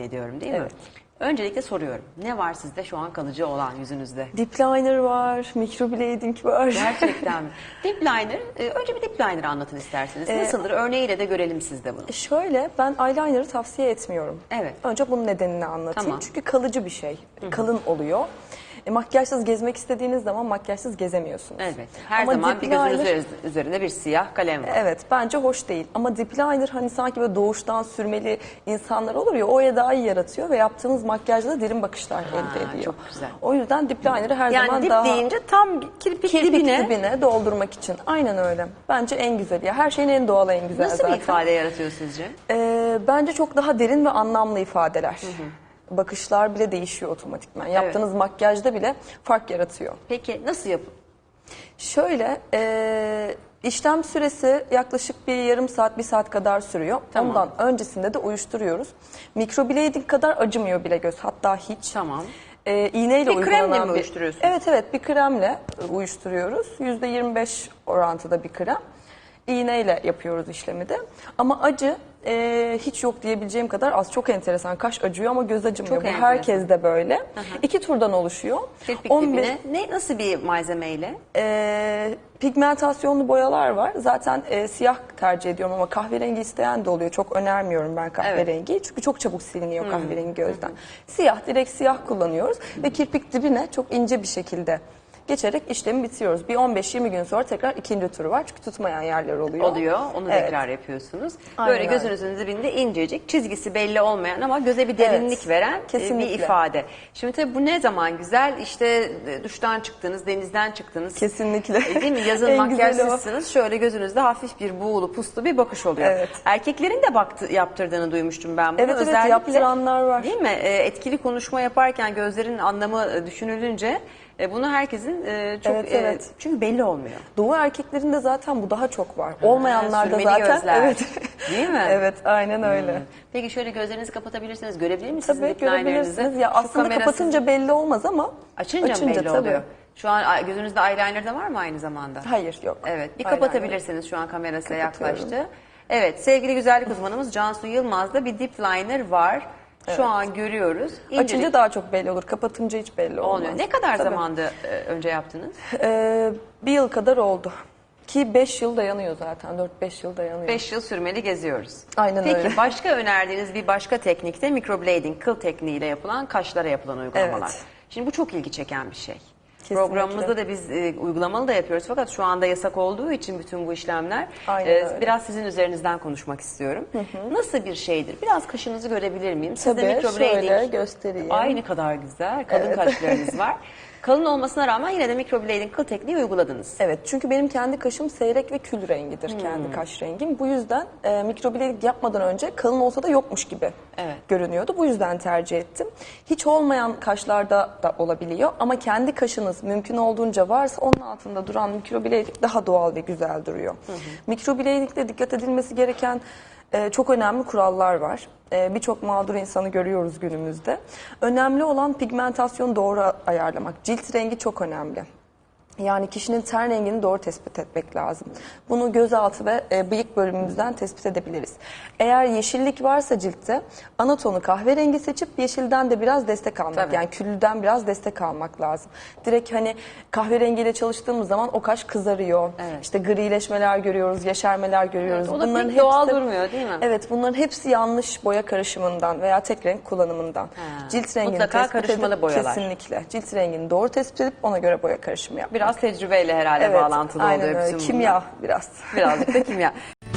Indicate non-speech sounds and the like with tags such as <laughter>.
ediyorum değil mi? Evet. Öncelikle soruyorum. Ne var sizde şu an kalıcı olan yüzünüzde? Deep liner var, microblading var. Gerçekten mi? <laughs> Dip liner, e, önce bir dip liner anlatın isterseniz. Ee, Nasıldır? Örneğiyle de görelim sizde bunu. Şöyle ben eyeliner'ı tavsiye etmiyorum. Evet. Önce bunun nedenini anlatayım. Tamam. Çünkü kalıcı bir şey. Kalın oluyor. E, makyajsız gezmek istediğiniz zaman makyajsız gezemiyorsunuz. Elbette. Her Ama zaman dip bir liner- üzeri- üzerinde bir siyah kalem var. Evet bence hoş değil ama dip liner hani sanki böyle doğuştan sürmeli insanlar olur ya o edayı yaratıyor ve yaptığınız makyajla da derin bakışlar elde ediyor. çok güzel. O yüzden dip liner'ı her Yani zaman dip daha deyince tam kirpik, kirpik dibine, dibine. doldurmak için. Aynen öyle. Bence en güzeli. Ya her şeyin en doğal en güzel nasıl zaten. bir ifade yaratıyor sizce? Ee, bence çok daha derin ve anlamlı ifadeler. Bakışlar bile değişiyor otomatikman. Yaptığınız makyajda bile fark yaratıyor. Peki nasıl yap? Şöyle e, işlem süresi yaklaşık bir yarım saat bir saat kadar sürüyor. Tamam. Ondan öncesinde de uyuşturuyoruz. Microblading kadar acımıyor bile göz hatta hiç. Tamam. E, iğneyle Bir kremle uygulanan mi uyuşturuyorsunuz? Evet evet bir kremle uyuşturuyoruz. %25 orantıda bir krem. İğneyle yapıyoruz işlemi de. Ama acı e, hiç yok diyebileceğim kadar az. Çok enteresan. Kaş acıyor ama göz acımıyor. Çok Bu enteresan. herkes de böyle. İki turdan oluşuyor. Kirpik 15 dibine. Ne, nasıl bir malzemeyle? e, pigmentasyonlu boyalar var. Zaten e, siyah tercih ediyorum ama kahverengi isteyen de oluyor. Çok önermiyorum ben kahverengiyi. Çünkü çok çabuk siliniyor kahverengi gözden. Siyah, direkt siyah kullanıyoruz. Ve kirpik dibine çok ince bir şekilde geçerek işlemi bitiriyoruz. Bir 15-20 gün sonra tekrar ikinci turu var. Çünkü tutmayan yerler oluyor. Oluyor. Onu Evet. tekrar yapıyorsunuz. Aynen Böyle öyle. gözünüzün dibinde incecik, çizgisi belli olmayan ama göze bir derinlik Evet, veren e, bir kesinlikle. ifade. Şimdi tabii bu ne zaman güzel? İşte e, duştan çıktınız, denizden çıktınız. Kesinlikle. E, Değil mi? <laughs> Yazın makyajsızsınız. Şöyle gözünüzde hafif bir buğulu, puslu bir bakış oluyor. Evet. Erkeklerin de baktı, yaptırdığını duymuştum ben bunu. Evet, evet, Özellikle, yaptıranlar var. Değil mi? Etkili konuşma yaparken gözlerin anlamı düşünülünce e, bunu herkesin e, çok Evet, e, evet. çünkü belli olmuyor. Doğu erkeklerinde zaten bu daha çok var. Olmayanlarda sürmeli zaten. gözler. Evet. <laughs> Değil mi? evet, aynen öyle. Peki şöyle gözlerinizi kapatabilirsiniz. Görebilir miyim sizin Tabii görebilirsiniz. Ya aslında kamera kapatınca belli olmaz ama açınca, mı belli tabii. oluyor? Şu an gözünüzde eyeliner de var mı aynı zamanda? Hayır yok. Evet. Bir Eyeliner. kapatabilirsiniz şu an kamera size Kapatıyorum. yaklaştı. Evet sevgili güzellik uzmanımız Cansu Yılmaz'da bir dip liner var. Şu an görüyoruz. İncecik Açınca daha çok belli olur. Kapatınca hiç belli olmaz. olmuyor. Ne kadar Tabii. zamanda e, önce yaptınız? Ee, bir yıl kadar oldu. Ki 5 yıl dayanıyor zaten. 4-5 yıl dayanıyor. 5 yıl sürmeli geziyoruz. Aynen Peki öyle. başka önerdiğiniz bir başka teknikte microblading, kıl tekniğiyle yapılan kaşlara yapılan uygulamalar. Evet. Şimdi bu çok ilgi çeken bir şey. Kesinlikle. Programımızda da biz e, uygulamalı da yapıyoruz fakat şu anda yasak olduğu için bütün bu işlemler e, biraz sizin üzerinizden konuşmak istiyorum. Nasıl bir şeydir? Biraz kaşınızı görebilir miyim? Sizde Tabii, microblading şöyle göstereyim. Ay ne kadar güzel. Kalın Evet. kaşlarınız var. <laughs> Kalın olmasına rağmen yine de microblading kıl tekniği uyguladınız. Evet çünkü benim kendi kaşım seyrek ve kül rengidir Hmm. kendi kaş rengim. Bu yüzden e, mikroblading yapmadan önce kalın olsa da yokmuş gibi Evet. görünüyordu. Bu yüzden tercih ettim. Hiç olmayan kaşlarda da olabiliyor ama kendi kaşınız mümkün olduğunca varsa onun altında duran mikroblading daha doğal ve güzel duruyor. Mikroblading'de dikkat edilmesi gereken e, çok önemli kurallar var. E, Birçok mağdur insanı görüyoruz günümüzde. Önemli olan pigmentasyonu doğru ayarlamak. Cilt rengi çok önemli. Yani kişinin ten rengini doğru tespit etmek lazım. Bunu gözaltı ve e, bıyık bölümümüzden tespit edebiliriz. Eğer yeşillik varsa ciltte ana tonu kahverengi seçip yeşilden de biraz destek almak. Tabii. Yani küllüden biraz destek almak lazım. Direkt hani kahverengiyle çalıştığımız zaman o kaş kızarıyor. Evet. İşte grileşmeler görüyoruz, yeşermeler görüyoruz. Evet, o da pek doğal durmuyor, değil mi? Evet bunların hepsi yanlış boya karışımından veya tek renk kullanımından. Cilt rengini Mutlaka tespit karışmalı edip, boyalar. Kesinlikle. Cilt rengini doğru tespit edip ona göre boya karışımı yapmak. Biraz tecrübeyle herhalde bağlantılı aynen oluyor öyle. bütün bunlar. Kimya biraz. Birazcık da kimya. <laughs>